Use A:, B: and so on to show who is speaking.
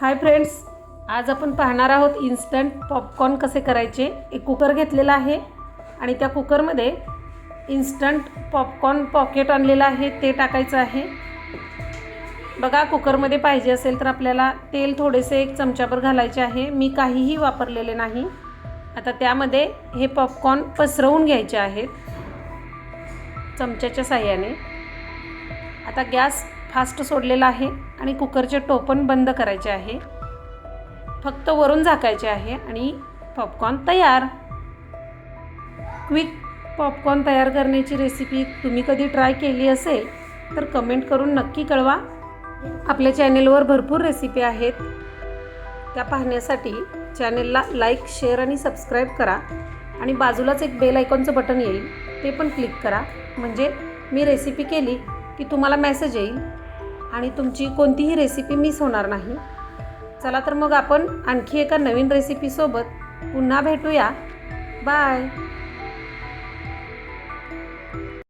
A: Hi friends आज आपण पाहणार आहोत इन्स्टंट पॉपकॉर्न कसे करायचे? एक कुकर घेतलेला आहे आणि त्या कुकरमध्ये इन्स्टंट पॉपकॉर्न पॉकेट आणलेलं आहे ते टाकायचं आहे. बघा कुकरमध्ये पाहिजे असेल तर आपल्याला तेल थोडेसे एक चमच्यावर घालायचे आहे. मी काहीही वापरलेले नाही. आता त्यामध्ये हे पॉपकॉर्न पसरवून घ्यायचे आहेत चमच्याच्या साह्याने. आता गॅस फास्ट सोडलेला आहे आणि कुकरचे टोपण बंद करायचे आहे. फक्त वरून झाकायचे आहे आणि पॉपकॉर्न तयार. क्विक पॉपकॉर्न तयार करण्याची रेसिपी तुम्ही कधी ट्राय केली असेल तर कमेंट करून नक्की कळवा. आपल्या चॅनेलवर भरपूर रेसिपी आहेत. त्या पाहण्यासाठी चॅनेलला लाईक शेअर आणि सबस्क्राईब करा आणि बाजूलाच एक बेल आयकॉनचं बटन येईल ते पण क्लिक करा. म्हणजे मी रेसिपी केली की तुम्हाला मेसेज येईल. आणि तुमची कोणतीही रेसिपी मिस होणार नाही. चला तर मग आपण आणखी एका नवीन रेसिपीसोबत पुन्हा भेटूया. बाय